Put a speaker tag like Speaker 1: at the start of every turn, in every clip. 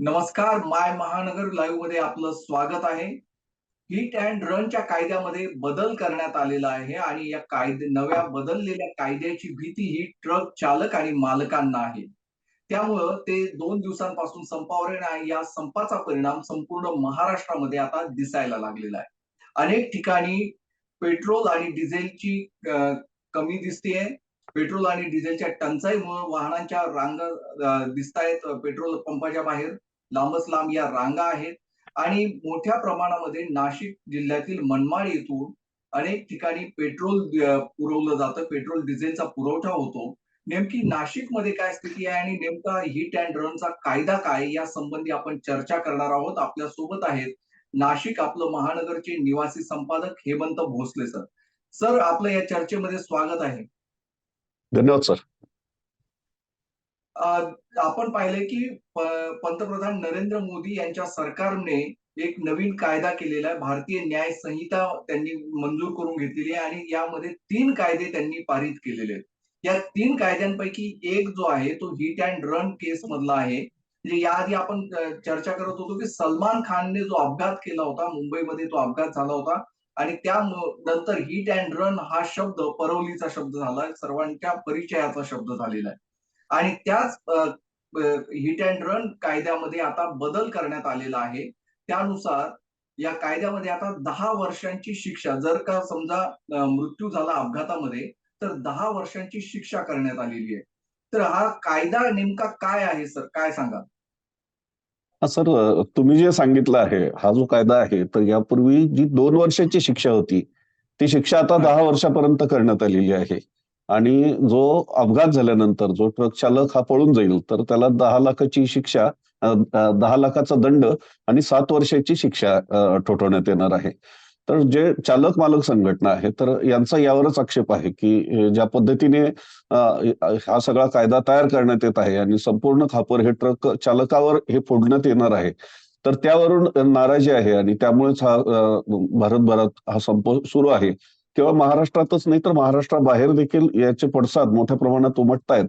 Speaker 1: नमस्कार माय महानगर लाईव्हमध्ये आपलं स्वागत आहे. हिट अँड रनच्या कायद्यामध्ये बदल करण्यात आलेला आहे आणि या कायदे नव्या बदललेल्या कायद्याची भीती ही ट्रक चालक आणि मालकांना आहे. त्यामुळं ते दोन दिवसांपासून संपावर आहे आणि या संपाचा परिणाम संपूर्ण महाराष्ट्रामध्ये आता दिसायला लागलेला आहे. अनेक ठिकाणी पेट्रोल आणि डिझेलची कमी दिसतेय. पेट्रोल आणि डिझेलच्या टंचाईमुळे वाहनांच्या रांग दिसतायत पेट्रोल पंपाच्या बाहेर. लांबच लांब या रांगा आहेत. आणि मोठ्या प्रमाणामध्ये नाशिक जिल्ह्यातील मनमाड येथून अनेक ठिकाणी पेट्रोल पुरवलं जातं. पेट्रोल डिझेलचा पुरवठा होतो. नेमकी नाशिकमध्ये काय स्थिती आहे आणि नेमका हिट अँड रनचा कायदा काय या संबंधी आपण चर्चा करणार आहोत. आपल्यासोबत आहेत नाशिक आपलं महानगरचे निवासी संपादक हेमंत भोसले सर. सर आपलं या चर्चेमध्ये स्वागत आहे.
Speaker 2: धन्यवाद सर.
Speaker 1: आपण पाहिलंय की पंतप्रधान नरेंद्र मोदी यांच्या सरकारने एक नवीन कायदा केलेला आहे. भारतीय न्याय संहिता त्यांनी मंजूर करून घेतलेली आहे आणि यामध्ये तीन कायदे त्यांनी पारित केलेले आहेत. या तीन कायद्यांपैकी एक जो आहे तो हिट अँड रन केस मधला आहे. म्हणजे याआधी आपण चर्चा करत होतो की सलमान खानने जो अपघात केला होता मुंबईमध्ये तो अपघात झाला होता आणि त्या नंतर हिट अँड रन हा शब्द परवलीचा शब्द झाला. सर्वांच्या परिचयाचा शब्द झालेला आहे. आणि त्याच हिट अँड रन कायद्यामध्ये आता बदल करण्यात आलेला आहे. त्यानुसार या कायद्यामध्ये आता दहा वर्षांची शिक्षा जर का समजा मृत्यू झाला अपघातामध्ये तर दहा वर्षांची शिक्षा करण्यात आलेली आहे. तर हा कायदा नेमका काय आहे सर? काय सांगा
Speaker 2: सर तुम्ही जे सांगितलं आहे हा जो कायदा आहे तर यापूर्वी जी दोन वर्षाची शिक्षा होती ती शिक्षा आता दहा वर्षापर्यंत करण्यात आलेली आहे. आणि जो अपघात झाल्यानंतर जो ट्रक चालक हा पळून जाईल तर त्याला दहा लाखाची शिक्षा दहा लाखाचा दंड आणि सात वर्षाची शिक्षा ठोठवण्यात येणार आहे. तर जे चालक मालक संघटना आहे तर यांचा यावरच आक्षेप आहे की ज्या पद्धतीने हा सगळा कायदा तयार करण्यात येत आहे आणि संपूर्ण खापर हे ट्रक चालकावर हे फोडण्यात येणार आहे तर त्यावरून नाराजी आहे आणि त्यामुळेच हा भारतभरात हा संप सुरू आहे. केवळ महाराष्ट्रातच नाही तर महाराष्ट्राबाहेर देखील याचे पडसाद मोठ्या प्रमाणात उमटतायत.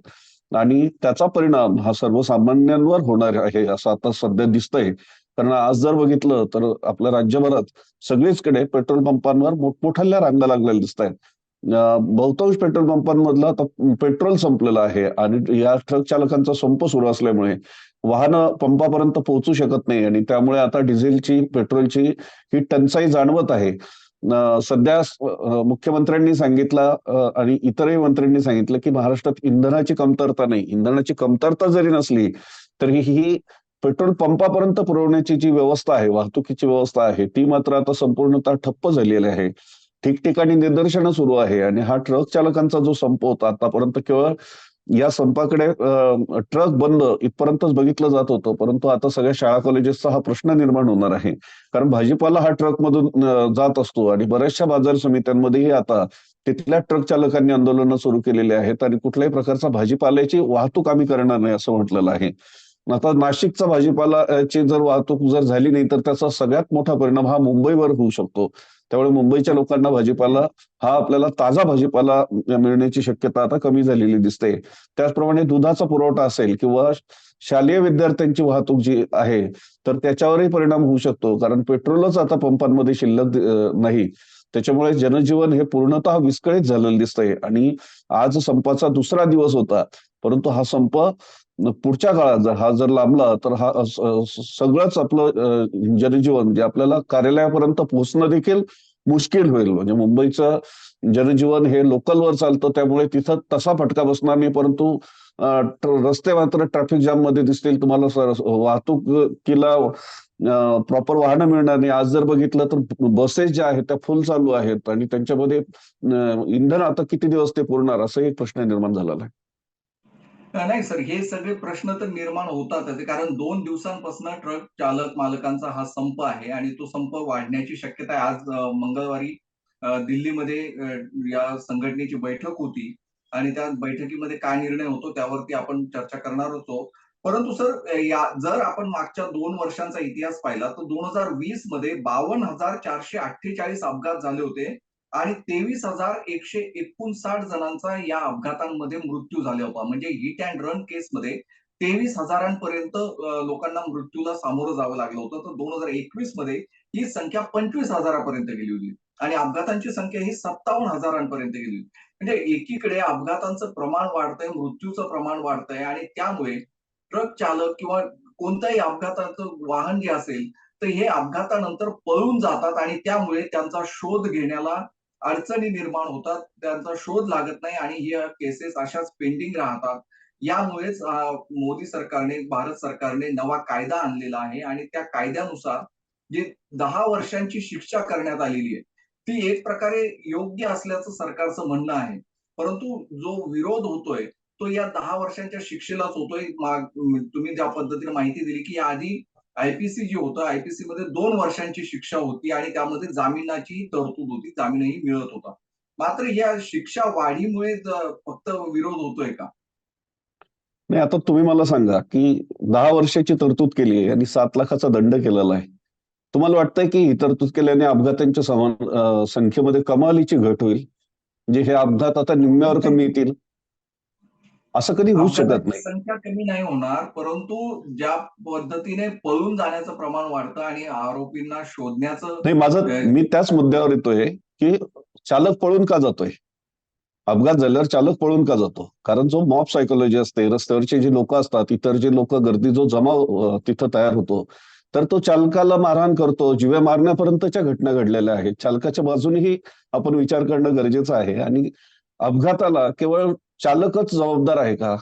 Speaker 2: आणि त्याचा परिणाम हा सर्वसामान्यांवर होणार आहे असं आता सध्या दिसतंय. कारण आज जर बघितलं तर आपल्या राज्यभरात सगळीचकडे पेट्रोल पंपांवर मोठमोठ्या रांगा लागलेल्या दिसत आहेत बहुतांश पेट्रोल पंपांमधलं आता पेट्रोल संपलेलं आहे आणि या ट्रक चालकांचा संप सुरू असल्यामुळे वाहनं पंपापर्यंत पोहोचू शकत नाही आणि त्यामुळे आता डिझेलची पेट्रोलची ही टंचाई जाणवत आहे. सध्या मुख्यमंत्र्यांनी सांगितलं आणि इतरही मंत्र्यांनी सांगितलं की महाराष्ट्रात इंधनाची कमतरता नाही. इंधनाची कमतरता जरी नसली तरी ही पेट्रोल पंपापर्यंत पुरवण्याची जी व्यवस्था आहे वाहतुकीची व्यवस्था आहे ती मात्र आता संपूर्णतः ठप्प झालेली आहे. ठिकठिकाणी निदर्शनं सुरू आहे आणि हा ट्रक चालकांचा जो संप होता आतापर्यंत केवळ या संपाकडे ट्रक बंद इथपर्यंतच बघितलं जात होतं परंतु आता सगळ्या शाळा कॉलेजेसचा हा प्रश्न निर्माण होणार आहे. कारण भाजीपाला हा ट्रक मधून जात असतो आणि बऱ्याचशा बाजार समित्यांमध्येही आता तिथल्या ट्रक चालकांनी आंदोलनं सुरू केलेली आहेत आणि कुठल्याही प्रकारचा भाजीपाल्याची वाहतूक आम्ही करणार नाही असं म्हटलेलं आहे. आता नाशिकचा भाजीपालाची जर वाहतूक जर झाली नाही तर त्याचा सगळ्यात मोठा परिणाम हा मुंबईवर होऊ शकतो. त्यामुळे मुंबईच्या लोकांना भाजीपाला हा आपल्याला ताजा भाजीपाला मिळण्याची शक्यता आता कमी झालेली दिसते. त्याचप्रमाणे दुधाचा पुरवठा असेल किंवा शालेय विद्यार्थ्यांची वाहतूक जी आहे तर त्याच्यावरही परिणाम होऊ शकतो. कारण पेट्रोलच आता पंपांमध्ये शिल्लक नाही. त्याच्यामुळे जनजीवन हे पूर्णतः विस्कळीत झालेलं दिसतंय. आणि आज संपाचा दुसरा दिवस होता परंतु हा संप पुढच्या काळात जर हा जर लांबला तर हा सगळंच आपलं जनजीवन जे आपल्याला कार्यालयापर्यंत पोहोचणं देखील मुश्किल होईल. म्हणजे मुंबईचं जनजीवन हे लोकलवर चालतं त्यामुळे तिथं तसा फटका बसणार नाही परंतु रस्ते मात्र ट्रॅफिक जाममध्ये दिसतील. तुम्हाला वाहतुकीला प्रॉपर वाहनं मिळणार नाही. आज जर बघितलं तर बसेस ज्या आहेत त्या फुल चालू आहेत. आणि त्यांच्यामध्ये इंधन आता किती दिवस ते पुरणार असा एक प्रश्न निर्माण झालेला आहे.
Speaker 1: नाही सर हे सगळे प्रश्न तर निर्माण होतातच कारण दोन दिवसांपासून ट्रक चालक मालकांचा हा संप आहे आणि तो संप वाढण्याची शक्यता आहे. आज मंगळवारी दिल्लीमध्ये या संघटनेची बैठक होती आणि त्या बैठकीमध्ये काय निर्णय होतो त्यावरती आपण चर्चा करणार होतो. परंतु सर या जर आपण मागच्या दोन वर्षांचा इतिहास पाहिला तर दोन हजार वीसमध्ये बावन्न हजार चारशे अठ्ठेचाळीस अपघात झाले होते. आणि तेवीस हजार एकशे एकोणसाठ जणांचा या अपघातांमध्ये मृत्यू झाला होता. म्हणजे हिट अँड रन केसमध्ये तेवीस हजारांपर्यंत लोकांना मृत्यूला सामोरं जावं लागलं होतं. तर दोन हजार एकवीसमध्ये ही संख्या पंचवीस हजारापर्यंत गेली होती. आणि अपघातांची संख्या ही सत्तावन्न हजारांपर्यंत गेली होती. म्हणजे एकीकडे अपघातांचं प्रमाण वाढतंय मृत्यूचं प्रमाण वाढतंय आणि त्यामुळे ट्रक चालक किंवा कोणत्याही अपघाताचं वाहन जे असेल तर हे अपघातानंतर पळून जातात आणि त्यामुळे त्यांचा शोध घेण्याला अडचणी निर्माण होतात त्यांचा शोध लागत नाही आणि ही केसेस अशाच पेंडिंग राहतात. यामुळेच मोदी सरकारने भारत सरकारने नवा कायदा आणलेला आहे आणि त्या कायद्यानुसार जी दहा वर्षांची शिक्षा करण्यात आलेली आहे ती एक प्रकारे योग्य असल्याचं सरकारचं म्हणणं आहे. परंतु जो विरोध होतोय तो या दहा वर्षांच्या शिक्षेलाच होतोय. तुम्ही ज्या पद्धतीने माहिती दिली की आधी आयपीसी जे होतं आयपीसी मध्ये दोन वर्षांची शिक्षा होती आणि त्यामध्ये जामिनाची तरतूद होती जामीनही मिळत होता. मात्र या शिक्षा वाढीमुळे फक्त विरोध होतोय का?
Speaker 2: नाही आता तुम्ही मला सांगा की दहा वर्षाची तरतूद केली आहे आणि सात लाखाचा दंड केलेला आहे. तुम्हाला वाटतंय की ही तरतूद केल्याने अपघातांच्या समान संख्येमध्ये कमालीची घट होईल? म्हणजे हे अपघात आता निम्म्यावर कमी येतील? असं कधी होऊ शकत नाही.
Speaker 1: संख्या कमी नाही होणार परंतु ज्या पद्धतीने पळून जाण्याचं प्रमाण वाढतं आणि आरोपींना शोधण्याचं
Speaker 2: नाही माझं मी त्याच मुद्द्यावर येतोय की चालक पळून का जातोय? अपघात झाल्यावर चालक पळून का जातो? कारण जो मॉब सायकोलॉजी असते रस्त्यावरचे जे लोक असतात इतर जे लोक गर्दी जो जमाव अं, तिथं तयार होतो तर तो चालकाला मारहाण करतो जीवे मारण्यापर्यंतच्या घटना घडलेल्या आहेत. चालकाच्या बाजूनेही आपण विचार करणं गरजेचं आहे. आणि अपघाताला केवळ चालकच जबाबदार आहे का?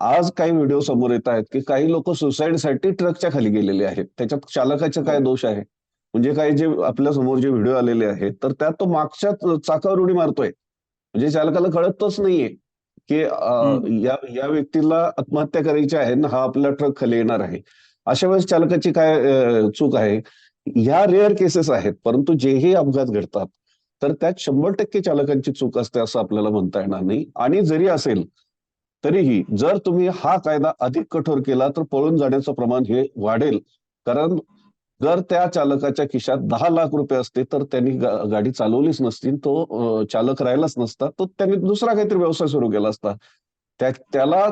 Speaker 2: आज काही व्हिडिओ समोर येत आहेत की काही लोक सुसाईडसाठी ट्रकच्या खाली गेलेले आहेत. त्याच्यात चालकाचे काय दोष आहे? म्हणजे काही जे आपल्यासमोर जे व्हिडिओ आलेले आहेत तर त्यात तो मागच्या चाकावर उडी मारतोय. म्हणजे चालकाला कळतच नाहीये की या या व्यक्तीला आत्महत्या करायची आहे ना हा आपला ट्रक खाली येणार आहे. अशा वेळेस चालकाची काय चूक आहे? ह्या रेअर केसेस आहेत परंतु जेही अपघात घडतात तर त्यात शंभर टक्के चालकांची चूक असते असं आपल्याला म्हणता येणार नाही. आणि जरी असेल तरीही जर तुम्ही हा कायदा अधिक कठोर केला तर पळून जाण्याचं प्रमाण हे वाढेल. कारण जर त्या चालकाच्या खिशात दहा लाख रुपये असते तर त्यांनी गाडी चालवलीच नसती. तो चालक राहिलाच नसता. तो त्यांनी दुसरा काहीतरी व्यवसाय सुरू केला असता. त्या त्याला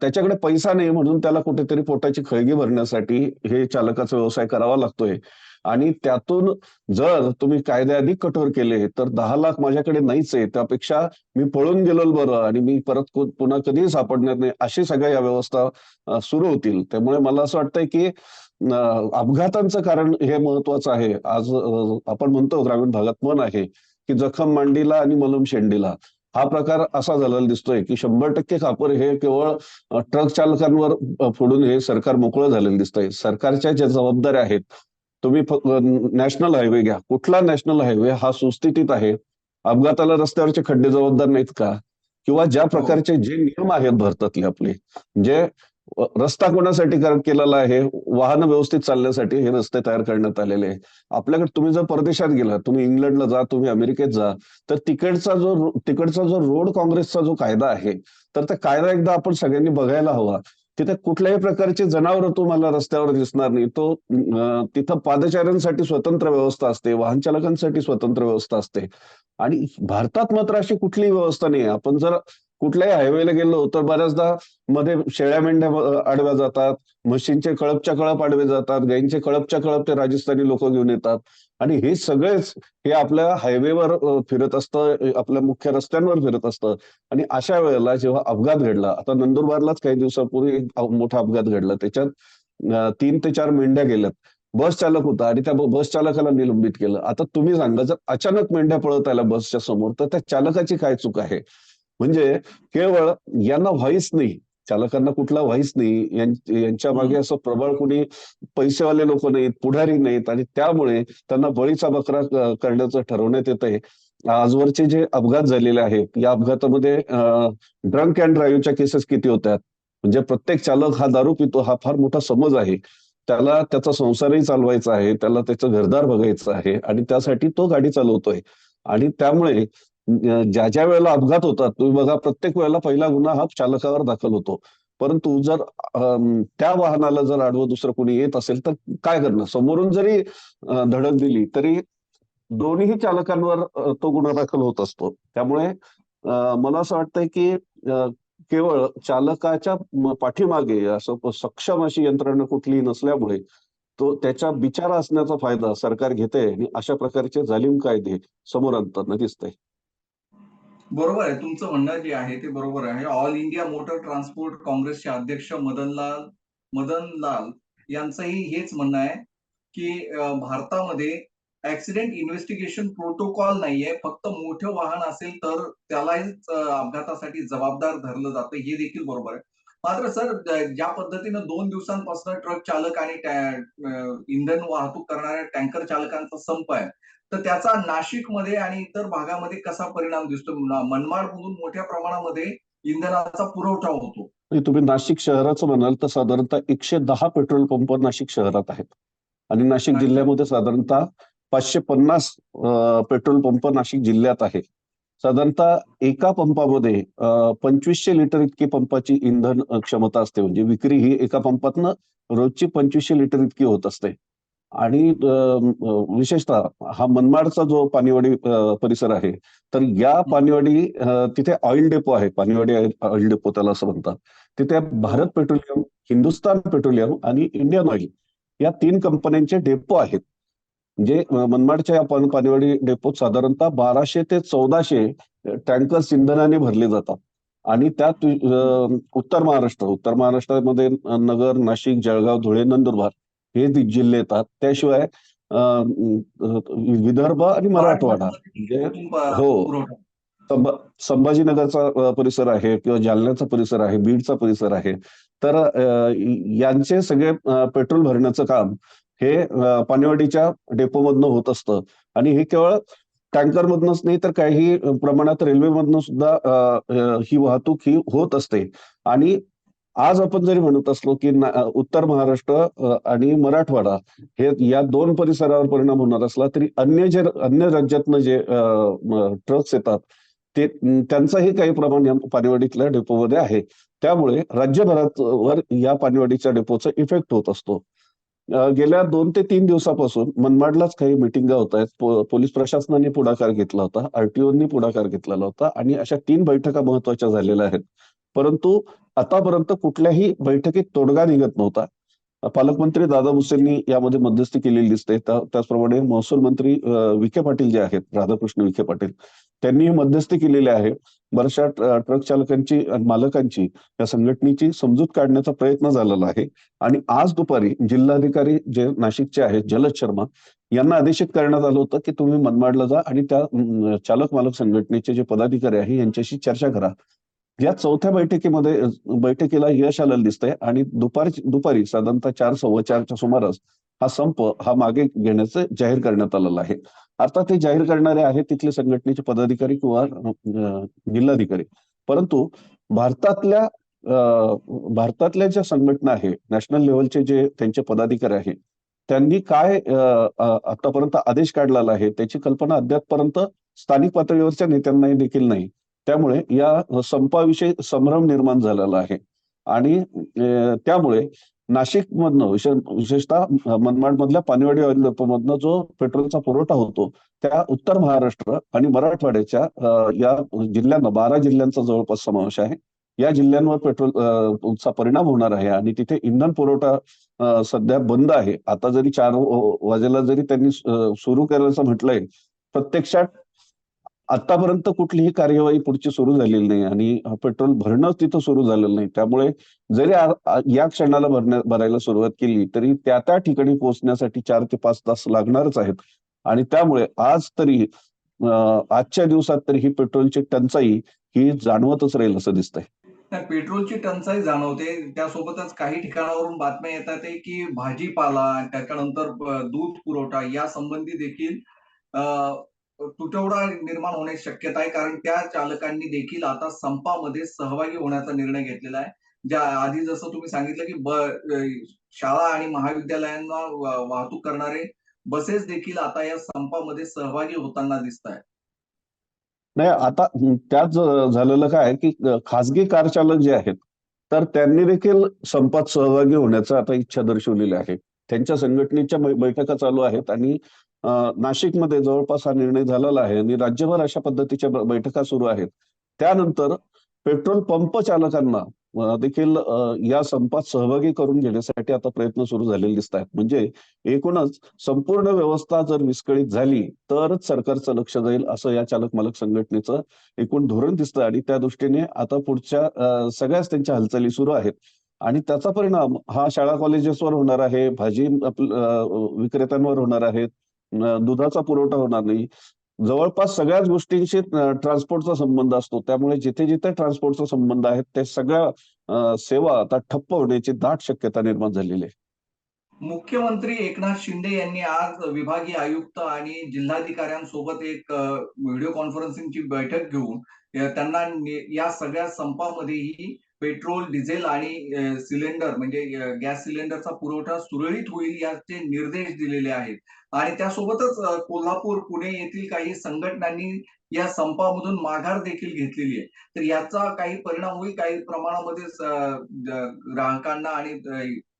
Speaker 2: त्याच्याकडे पैसा नाही म्हणून त्याला कुठेतरी पोटाची खळगी भरण्यासाठी हे चालकाचा व्यवसाय करावा लागतोय. आणि त्यातून जर तुम्ही कायदे अधिक कठोर केले तर दहा लाख माझ्याकडे नाहीच आहे. त्यापेक्षा मी पळून गेलो बरं आणि मी परत पुन्हा कधीही सापडणार नाही अशी सगळ्या या व्यवस्था सुरू होतील. त्यामुळे मला असं वाटतंय की अपघातांचं कारण हे महत्वाचं आहे. आज आपण म्हणतो ग्रामीण भागात मन आहे की जखम मांडीला आणि मलम शेंडीला. हा प्रकार असा झालेला दिसतोय की शंभर टक्के खापर हे केवळ ट्रक चालकांवर फोडून हे सरकार मोकळं झालेलं दिसतंय. सरकारच्या ज्या जबाबदाऱ्या आहेत तुम्ही नॅशनल हायवे घ्या. कुठला नॅशनल हायवे? हा सुस्थितीत आहे. अपघाताला रस्त्यावरचे खड्डे जबाबदार नाहीत का? किंवा ज्या प्रकारचे जे नियम आहेत भारतातले आपले जे रस्ता कोणासाठी केलेला आहे? वाहन व्यवस्थित चालण्यासाठी हे रस्ते तयार करण्यात आलेले आहे. आपल्याकडे तुम्ही जर परदेशात गेला तुम्ही इंग्लंडला जा तुम्ही अमेरिकेत जा तर तिकडचा जो तिकडचा जो रोड काँग्रेसचा जो कायदा आहे तर त्या कायदा एकदा आपण सगळ्यांनी बघायला हवा. तिथे कुठल्याही प्रकारचे जनावर तुम्हाला रस्त्यावर दिसणार नाही. तो तिथं पादचाऱ्यांसाठी स्वतंत्र व्यवस्था असते वाहन चालकांसाठी स्वतंत्र व्यवस्था असते. आणि भारतात मात्र अशी कुठलीही व्यवस्था नाही आपण जर कुठल्याही हायवेला गेलो तर बऱ्याचदा मध्ये शेळ्या मेंढ्या आडव्या जातात म्हशींचे कळपच्या कळप आडवे जातात गायींचे कळपच्या कळप ते राजस्थानी लोक घेऊन येतात. आणि हे सगळेच हे आपल्या हायवेवर फिरत असतं आपल्या मुख्य रस्त्यांवर फिरत असतं. आणि अशा वेळेला जेव्हा अपघात घडला आता नंदुरबारलाच काही दिवसापूर्वी एक मोठा अपघात घडला. त्याच्यात तीन ते चार मेंढ्या गेल्यात. बस चालक होता आणि त्या बस चालकाला निलंबित केलं. आता तुम्ही सांगा जर अचानक मेंढ्या पळत आल्या बसच्या समोर तर त्या चालकाची काय चूक आहे? म्हणजे केवळ यांना व्हाईस नाही चालकांना कुठला व्हाईस नाही. यांच्या मागे असं प्रबळ कोणी पैसेवाले लोक नाहीत पुढारी नाहीत आणि त्यामुळे त्यांना बळीचा बकरा करण्याचं ठरवण्यात येत आहे. आजवरचे जे अपघात झालेले आहेत या अपघातामध्ये ड्रंक अँड ड्राईव्हच्या केसेस किती होत्यात म्हणजे प्रत्येक चालक हा दारू पितो हा फार मोठा समज आहे. त्याला त्याचा संसारही चालवायचा आहे त्याला त्याचं घरदार बघायचं आहे आणि त्यासाठी तो गाडी चालवतोय. आणि त्यामुळे ज्या ज्या वेळेला अपघात होतात तुम्ही बघा प्रत्येक वेळेला पहिला गुन्हा हा चालकावर दाखल होतो. परंतु जर त्या वाहनाला जर आडवं दुसरं कोणी येत असेल तर काय करणार समोरून जरी धडक दिली तरी दोन्ही चालकांवर तो गुन्हा दाखल होत असतो. त्यामुळे मला असं वाटतंय की केवळ चालकाच्या पाठीमागे असं सक्षम अशी यंत्रणा कुठलीही नसल्यामुळे तो त्याच्या बिचारा असण्याचा फायदा सरकार घेते आणि अशा प्रकारचे जालीम कायदे समोर आणताना दिसतंय.
Speaker 1: बरोबर आहे तुमचं म्हणणं जे आहे ते बरोबर आहे. ऑल इंडिया मोटर ट्रान्सपोर्ट काँग्रेसचे अध्यक्ष मदनलाल मदनलाल यांचंही हेच म्हणणं आहे की भारतामध्ये ऍक्सिडेंट इन्व्हेस्टिगेशन प्रोटोकॉल नाहीये फक्त मोठं वाहन असेल तर त्यालाच अपघातासाठी जबाबदार धरलं जातं हे देखील बरोबर आहे. मात्र सर ज्या पद्धतीनं दोन दिवसांपासून ट्रक चालक आणि इंधन वाहतूक करणाऱ्या टँकर चालकांचा संप आहे तर त्याचा नाशिकमध्ये आणि इतर भागामध्ये कसा परिणाम दिसतो? मनमाडमधून मोठ्या प्रमाणामध्ये इंधनाचा पुरवठा होतो.
Speaker 2: आणि तुम्ही नाशिक शहराचं म्हणाल तर साधारणतः एकशे दहा पेट्रोल पंप नाशिक शहरात आहेत. आणि नाशिक. जिल्ह्यामध्ये साधारणतः पाचशे पन्नास पेट्रोल पंप नाशिक जिल्ह्यात आहे. साधारणतः एका पंपामध्ये पंचवीसशे लिटर इतकी पंपाची इंधन क्षमता असते. म्हणजे विक्री ही एका पंपातनं रोजची पंचवीसशे लिटर इतकी होत असते. आणि विशेषतः हा मनमाडचा जो पाणीवाडी परिसर आहे तर या पाणीवाडी तिथे ऑइल डेपो आहे. पाणीवाडी ऑइल डेपो त्याला असं म्हणतात. तिथे भारत पेट्रोलियम हिंदुस्तान पेट्रोलियम आणि इंडियन ऑइल या तीन कंपन्यांचे डेपो आहेत. म्हणजे अं, मनमाडच्या या पाण- पाणीवाडी डेपोत साधारणतः बाराशे ते चौदाशे टँकर्स इंधनाने भरले जातात. आणि त्यात उत्तर महाराष्ट्र उत्तर महाराष्ट्रामध्ये नगर नाशिक जळगाव धुळे नंदुरबार हे जिल्हे येतात. त्याशिवाय विदर्भ आणि मराठवाडा. म्हणजे हो. संभाजीनगरचा परिसर आहे किंवा जालन्याचा परिसर आहे बीडचा परिसर आहे. तर यांचे सगळे पेट्रोल भरण्याचं काम हे अ, पाणीवाडीच्या डेपोमधनं होत असतं. आणि हे केवळ टँकर मधनच नाही तर काही प्रमाणात रेल्वेमधनं सुद्धा ही वाहतूक ही होत असते. आणि आज आपण जरी म्हणत असलो की उत्तर महाराष्ट्र आणि मराठवाडा हे या दोन परिसरावर परिणाम होणार असला तरी अन्य जे अन्य राज्यातनं जे ट्रक्स येतात ते त्यांचाही काही प्रमाण या पाणीवाडीतल्या डेपोमध्ये आहे. त्यामुळे राज्यभरात वर या पाणीवाडीच्या डेपोचा इफेक्ट होत असतो. गेल्या दोन ते तीन दिवसापासून मनमाडलाच काही मिटिंगा होत आहेत. पो- पोलीस प्रशासनाने पुढाकार घेतला होता आरटीओनी पुढाकार घेतलेला होता आणि अशा तीन बैठका महत्त्वाच्या झालेल्या आहेत. परंतु आतापर्यंत कुठल्याही बैठकीत तोडगा निघत नव्हता. पालकमंत्री दादा भुसेंनी यामध्ये मध्यस्थी केलेली दिसते. त्याचप्रमाणे महसूल मंत्री विखे पाटील जे आहेत राधाकृष्ण विखे पाटील त्यांनी मध्यस्थी केलेली आहे. बऱ्याचशा ट्रक चालकांची मालकांची या संघटनेची समजूत काढण्याचा प्रयत्न झालेला आहे. आणि आज दुपारी जिल्हाधिकारी जे नाशिकचे आहेत जलद शर्मा यांना आदेशित करण्यात आलं होतं की तुम्ही मनमाडला जा आणि त्या चालक मालक संघटनेचे जे पदाधिकारी आहे यांच्याशी चर्चा करा. या चौथ्या बैठकीमध्ये बैठकीला यश आलेलं दिसतंय आणि दुपारी दुपारी साधारणतः चार सव्वा चारच्या सुमारास हा संप हा मागे घेण्याचं जाहीर करण्यात आलेला आहे. आता ते जाहीर करणारे आहेत तिथले संघटनेचे पदाधिकारी किंवा जिल्हाधिकारी. परंतु भारतातल्या भारतातल्या ज्या संघटना आहे नॅशनल लेवलचे जे त्यांचे पदाधिकारी आहे त्यांनी काय आतापर्यंत आदेश काढलेला आहे त्याची कल्पना अद्यापपर्यंत स्थानिक पातळीवरच्या नेत्यांनाही देखील नाही. त्यामुळे या संपाविषयी संभ्रम निर्माण झालेला आहे. आणि त्यामुळे नाशिकमधनं विशेषतः मनमाड मधल्या पाणीवाडी ऑइल डेपोमधनं जो पेट्रोलचा पुरवठा होतो त्या उत्तर महाराष्ट्र आणि मराठवाड्याच्या या जिल्ह्यांना बारा जिल्ह्यांचा जवळपास समावेश आहे. या जिल्ह्यांवर पेट्रोल चा परिणाम होणार आहे आणि तिथे इंधन पुरवठा सध्या बंद आहे. आता जरी चार वाजेला जरी त्यांनी सुरू करायचं म्हटलंय प्रत्यक्षात आतापर्यंत कुठलीही कार्यवाही पुढची सुरू झालेली नाही आणि पेट्रोल भरणं तिथं सुरू झालेलं नाही. त्यामुळे जरी या क्षणाला भरण्या भरायला सुरुवात केली तरी त्या त्या ठिकाणी पोहोचण्यासाठी चार ते पाच तास लागणारच आहेत. आणि त्यामुळे आज तरी आजच्या दिवसात तरी ही पेट्रोलची टंचाई ही जाणवतच राहील असं दिसतंय.
Speaker 1: पेट्रोलची टंचाई जाणवते. त्यासोबतच काही ठिकाणावरून बातम्या येतात की भाजीपाला त्याच्यानंतर दूध पुरवठा या संबंधी देखील तुटवडा निर्माण होण्याची शक्यता आहे. कारण त्या चालकांनी देखील आता संपामध्ये सहभागी होण्याचा निर्णय घेतलेला आहे. ज्या आधी जसं तुम्ही सांगितलं की ब शाळा आणि महाविद्यालयांना वाहतूक करणारे बसेस देखील आता या संपामध्ये सहभागी होताना दिसत आहेत.
Speaker 2: नाही आता त्यात झालेलं काय की खासगी कार चालक जे आहेत तर त्यांनी देखील संपात सहभागी होण्याचा आता इच्छा दर्शवलेली आहे. त्यांच्या संघटनेच्या बैठका चालू आहेत आणि नाशिकमध्ये जवळपास हा निर्णय झालेला आहे आणि राज्यभर अशा पद्धतीच्या बैठका सुरू आहेत. त्यानंतर पेट्रोल पंप चालकांना देखील या संपात सहभागी करून घेण्यासाठी आता प्रयत्न सुरू झालेले दिसत आहेत. म्हणजे एकूणच संपूर्ण व्यवस्था जर विस्कळीत झाली तरच सरकारचं लक्ष जाईल असं या चालक मालक संघटनेचं एकूण धोरण दिसतं आणि त्या दृष्टीने आता पुढच्या सगळ्याच त्यांच्या हालचाली सुरू आहेत. आणि त्याचा परिणाम हा शाळा कॉलेजेसवर होणार आहे भाजी विक्रेत्यांवर होणार आहेत. दुधाचा पुरवठा होणार नाही. जवळपास सगळ्याच गोष्टींशी ट्रान्सपोर्टचा संबंध असतो. त्यामुळे जिथे जिथे ट्रान्सपोर्टचा संबंध आहे ते सगळ्या सेवा आता ठप्प होण्याची दाट शक्यता निर्माण झालेली आहे.
Speaker 1: मुख्यमंत्री एकनाथ शिंदे यांनी आज विभागीय आयुक्त आणि जिल्हाधिकाऱ्यांसोबत एक व्हिडिओ कॉन्फरन्सिंगची बैठक घेऊन त्यांना या सगळ्या संपामध्येही पेट्रोल डिझेल आणि सिलेंडर म्हणजे गॅस सिलेंडरचा पुरवठा सुरळीत होईल याचे निर्देश दिलेले आहेत. आणि त्यासोबतच कोल्हापूर पुणे येथील काही संघटनांनी या संपामधून माघार देखील घेतलेली आहे. तर याचा काही परिणाम होईल काही प्रमाणामध्ये ग्राहकांना आणि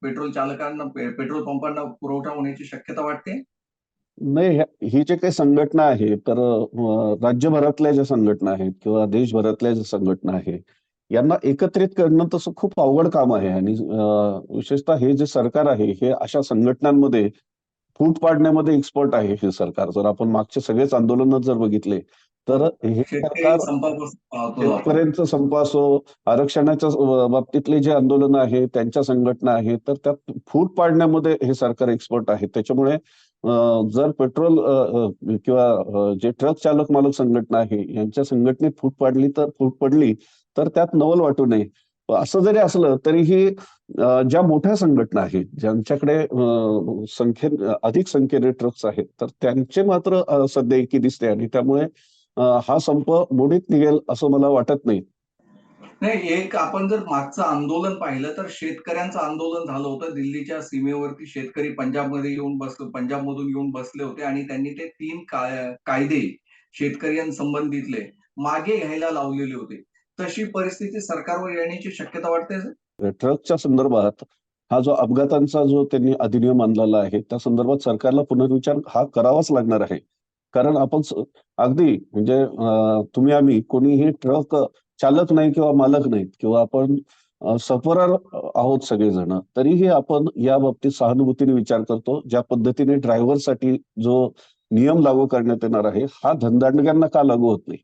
Speaker 1: पेट्रोल चालकांना पेट्रोल पंपांना पुरवठा होण्याची शक्यता वाटते?
Speaker 2: नाही ही जे काही संघटना आहे तर राज्यभरातल्या ज्या संघटना आहेत किंवा देशभरातल्या ज्या संघटना आहे यांना एकत्रित करणं तसं खूप अवघड काम आहे. आणि विशेषतः हे जे सरकार आहे हे अशा संघटनांमध्ये फूट पाडण्यामध्ये एक्सपर्ट आहे हे सरकार. जर आपण मागचे सगळेच आंदोलन जर बघितले तर हे सरकार. शेतकऱ्यांचा संप असो आरक्षणाच्या बाबतीतले जे आंदोलन आहे त्यांच्या संघटना आहेत तर त्यात फूट पाडण्यामध्ये हे सरकार एक्सपर्ट आहे. त्याच्यामुळे जर पेट्रोल किंवा जे ट्रक चालक मालक संघटना आहे यांच्या संघटनेत फूट पाडली तर फूट पडली तर त्यात नवल वाटू नये. असं जरी असलं तरीही ज्या मोठ्या संघटना आहेत ज्यांच्याकडे संख्ये अधिक संख्येने ट्रक्स आहेत तर त्यांचे मात्र सध्या एकी दिसते आणि त्यामुळे हा संप मोडीत निघेल असं मला वाटत नाही.
Speaker 1: नाही एक आपण जर मागचं आंदोलन पाहिलं तर शेतकऱ्यांचं आंदोलन झालं होतं. दिल्लीच्या सीमेवरती शेतकरी पंजाबमध्ये येऊन पंजाब पंजाबमधून येऊन बसले होते आणि त्यांनी ते तीन काय- कायदे शेतकऱ्यांसंबंधितले मागे घ्यायला लावलेले होते. तशी परिस्थिती सरकारवर येण्याची शक्यता वाटते
Speaker 2: ट्रकच्या संदर्भात हा जो अपघातांचा जो त्यांनी अधिनियम आणलेला आहे त्या संदर्भात सरकारला पुनर्विचार हा करावाच लागणार आहे. कारण आपण अगदी म्हणजे तुम्ही आम्ही कोणीही ट्रक चालक नाही किंवा मालक नाहीत किंवा आपण सफरर आहोत सगळेजण तरीही आपण या बाबतीत सहानुभूतीने विचार करतो ज्या पद्धतीने ड्रायव्हरसाठी जो नियम लागू करण्यात येणार आहे हा धनदांडग्यांना का लागू होत नाही?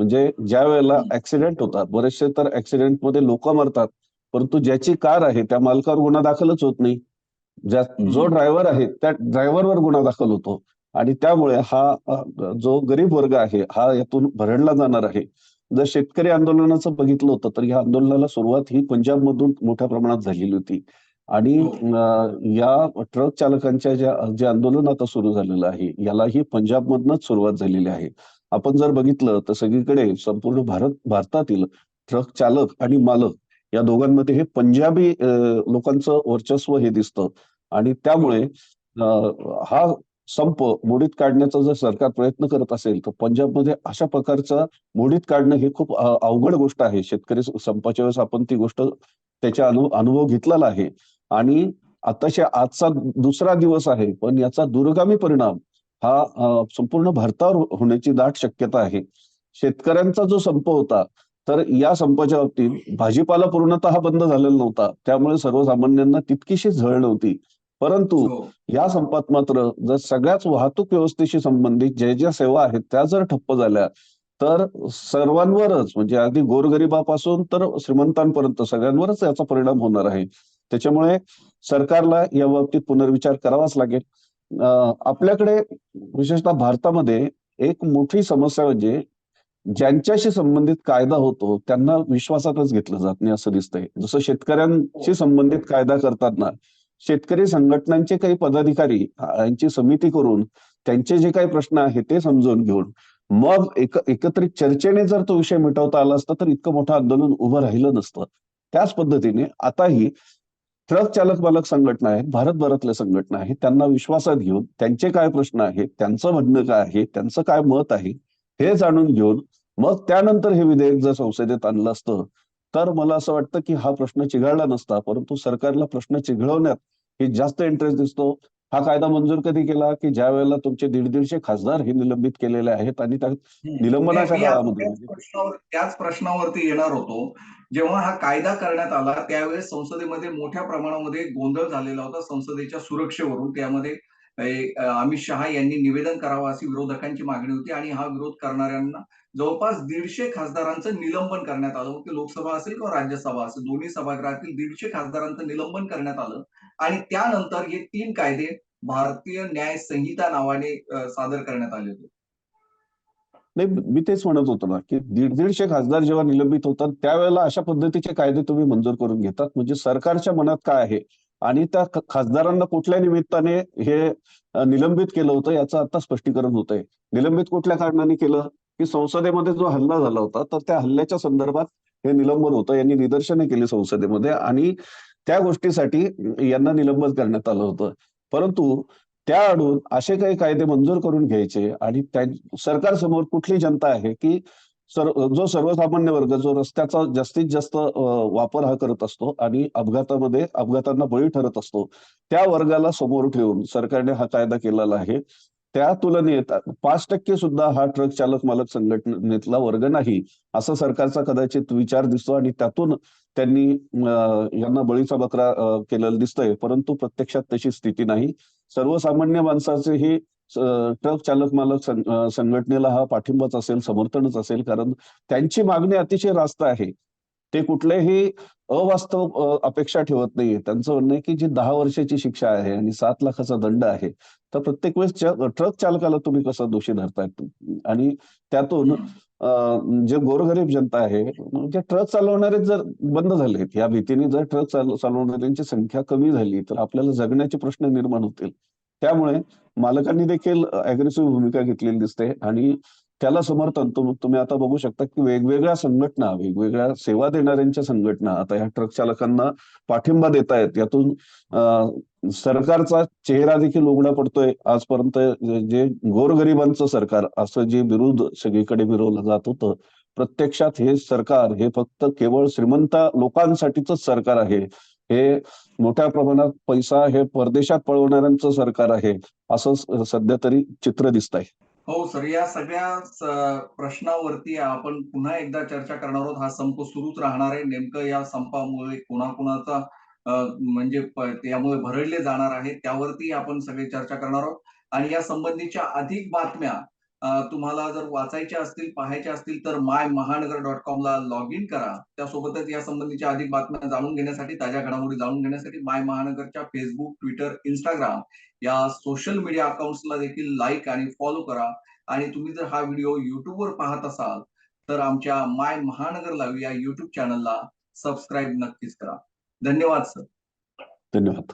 Speaker 2: म्हणजे ज्या वेळेला. ऍक्सिडेंट होतात बरेचसे तर ऍक्सिडेंटमध्ये लोक मरतात परंतु ज्याची कार आहे त्या मालकावर गुन्हा दाखलच होत नाही ज्या जो. ड्रायव्हर आहे त्या ड्रायव्हरवर गुन्हा दाखल होतो आणि त्यामुळे हा जो गरीब वर्ग आहे हा यातून भरडला जाणार आहे जर शेतकरी आंदोलनाचं बघितलं होतं तर या आंदोलनाला सुरुवात ही पंजाबमधून मोठ्या प्रमाणात झालेली होती आणि
Speaker 1: हो.
Speaker 2: या ट्रक चालकांच्या ज्या जे आंदोलन आता सुरू झालेलं आहे यालाही पंजाबमधनच सुरुवात झालेली आहे आपण जर बघितलं तर सगळीकडे संपूर्ण भारत भारतातील ट्रक चालक आणि मालक या दोघांमध्ये हे पंजाबी लोकांचं वर्चस्व हे दिसतं. आणि त्यामुळे हा संप मोडीत काढण्याचा जर सरकार प्रयत्न करत असेल तर पंजाबमध्ये अशा प्रकारचा मोडीत काढणं हे खूप अवघड गोष्ट आहे. शेतकरी संपाच्या वेळेस आपण ती गोष्ट त्याच्या अनु अनुभव घेतलेला आहे. आणि आताशा आजचा दुसरा दिवस आहे पण याचा दूरगामी परिणाम हा संपूर्ण भारतावर होण्याची दाट शक्यता आहे. शेतकऱ्यांचा जो संप होता तर या संपाच्या बाबतीत भाजीपाला पूर्णतः बंद झालेला नव्हता. त्यामुळे सर्वसामान्यांना तितकीशी झळ नव्हती. परंतु
Speaker 1: हो.
Speaker 2: या संपात मात्र जर सगळ्याच वाहतूक व्यवस्थेशी संबंधित ज्या ज्या सेवा आहेत त्या जर ठप्प झाल्या तर सर्वांवरच म्हणजे अगदी गोरगरिबापासून तर श्रीमंतांपर्यंत सगळ्यांवरच याचा परिणाम होणार आहे. त्याच्यामुळे सरकारला या बाबतीत पुनर्विचार करावाच लागेल. आपल्याकडे विशेषतः भारतामध्ये एक मोठी समस्या म्हणजे ज्यांच्याशी संबंधित कायदा होतो त्यांना विश्वासातच घेतलं जात नाही असं दिसतंय. जसं शेतकऱ्यांशी संबंधित कायदा करताना शेतकरी संघटनांचे काही पदाधिकारी यांची समिती करून त्यांचे जे काही प्रश्न आहेत ते समजून घेऊन मग एक एकत्रित चर्चेने जर तो विषय मिटवता आला असता तर इतकं मोठं आंदोलन उभं राहिलं नसतं. त्याच पद्धतीने आताही ट्रक चालक मालक संघटना आहेत भारतभरातल्या संघटना आहेत त्यांना विश्वासात घेऊन त्यांचे काय प्रश्न आहेत त्यांचं म्हणणं काय आहे त्यांचं काय मत आहे हे जाणून घेऊन मग त्यानंतर हे विधेयक जर संसदेत आणलं असतं तर मला असं वाटतं की हा प्रश्न चिघळला नसता परंतु सरकारला प्रश्न चिघळवण्यात हे जास्त इंटरेस्ट दिसतो. हा कायदा मंजूर कधी केला? की ज्या वेळेला तुमचे दीड दीडशे खासदार हे निलंबित केलेले आहेत आणि त्या. निलंबनाच्या काळामध्ये
Speaker 1: त्याच प्रश्नावर त्याच प्रश्नावरती येणार होतो. जेव्हा हा कायदा करण्यात आला त्यावेळेस संसदेमध्ये मोठ्या प्रमाणामध्ये गोंधळ झालेला होता संसदेच्या सुरक्षेवरून. त्यामध्ये अमित शहा यांनी निवेदन करावं अशी विरोधकांची मागणी होती आणि हा विरोध करणाऱ्यांना जवळपास दीडशे खासदारांचं निलंबन करण्यात आलं. मग ते लोकसभा असेल किंवा राज्यसभा असेल दोन्ही सभागृहातील दीडशे खासदारांचं निलंबन करण्यात आलं. आणि त्यानंतर हे तीन कायदे भारतीय न्याय संहिता नावाने सादर करण्यात आले होते.
Speaker 2: नाही मी तेच म्हणत होतो ना की दीड दीडशे खासदार जेव्हा निलंबित होतात त्यावेळेला अशा पद्धतीचे कायदे तुम्ही मंजूर करून घेतात. म्हणजे सरकारच्या मनात काय आहे? आणि त्या खासदारांना कुठल्या निमित्ताने हे निलंबित केलं होतं याचं आता स्पष्टीकरण होत आहे निलंबित कुठल्या कारणाने केलं? की संसदेमध्ये जो हल्ला झाला होता तर त्या हल्ल्याच्या संदर्भात हे निलंबन होतं. यांनी निदर्शने केली संसदेमध्ये आणि त्या गोष्टीसाठी यांना निलंबन करण्यात आलं होतं. परंतु त्या अडून असे काही कायदे मंजूर करून घ्यायचे आणि त्या सरकारसमोर कुठली जनता आहे की सर जो सर्वसामान्य वर्ग जो रस्त्याचा जास्तीत जास्त वापर हा करत असतो आणि अपघातामध्ये अपघातांना बळी ठरत असतो त्या वर्गाला समोर ठेवून सरकारने हा कायदा केलेला आहे. त्या तुलनेत पाच टक्के सुद्धा हा ट्रक चालक मालक संघटनेतला वर्ग नाही असा सरकारचा कदाचित विचार दिसतो आणि त्यातून त्यांनी यांना बळीचा बकरा केलेला दिसतोय. परंतु प्रत्यक्षात तशी स्थिती नाही. सर्वसामान्य माणसाचे हे ट्रक चालक मालक संघटनेला हा पाठिंबाच असेल समर्थनच असेल. कारण त्यांची मागणी अतिशय रास्त आहे. ते कुठलेही अवास्तव अपेक्षा ठेवत नाहीये. त्यांचं म्हणणं आहे की जी दहा वर्षाची शिक्षा आहे आणि सात लाखाचा दंड आहे तर प्रत्येक वेळेस ट्रक चालकाला तुम्ही कसा दोषी धरताय? आणि त्यातून जे गोरगरीब जनता आहे म्हणजे ट्रक चालवणारे जर बंद झाले या भीतीने जर ट्रक चालवणाऱ्यांची संख्या कमी झाली तर आपल्याला जगण्याचे प्रश्न निर्माण होतील. त्यामुळे मालकांनी देखील अग्रेसिव्ह भूमिका घेतलेली दिसते आणि त्याला समर्थन. तुम्ही आता बघू शकता की वेगवेगळ्या संघटना वेगवेगळ्या सेवा देणाऱ्यांच्या संघटना आता ह्या ट्रक चालकांना पाठिंबा देत आहेत यातून सरकारचा चेहरा देखील उघडा पडतोय. आजपर्यंत जे- गोरगरिबांचं सरकार असं जे विरोध सगळीकडे मिरवलं जात होतं प्रत्यक्षात हे सरकार हे फक्त केवळ श्रीमंत लोकांसाठीच सरकार आहे. हे मोठ्या प्रमाणात पैसा हे परदेशात पळवणाऱ्यांचं सरकार आहे. असं सध्या तरी चित्र दिसत आहे
Speaker 1: हो सर या सगळ्या प्रश्नावरती आपण पुन्हा एकदा चर्चा करणार आहोत. हा संप सुरूच राहणार आहे. नेमकं या संपामुळे कोणाकोणाचा म्हणजे त्यामुळे भरडले जाणार आहे त्यावरती आपण सगळे चर्चा करणार आहोत. आणि या संबंधीच्या अधिक बातम्या तुम्हाला जर वाचायच्या असतील पाहायच्या असतील तर माय महानगर डॉट कॉम ला लॉग इन करा. त्यासोबतच या संबंधीच्या अधिक बातम्या जाणून घेण्यासाठी ताज्या घडामोडी जाणून घेण्यासाठी माय महानगरच्या फेसबुक ट्विटर इंस्टाग्राम या सोशल मीडिया अकाउंट्सला देखील लाईक आणि फॉलो करा. आणि तुम्ही जर हा व्हिडिओ युट्यूबवर पाहत असाल तर आमच्या माय महानगर लाईव्ह या युट्यूब चॅनलला सबस्क्राईब नक्कीच करा. धन्यवाद सर
Speaker 2: धन्यवाद.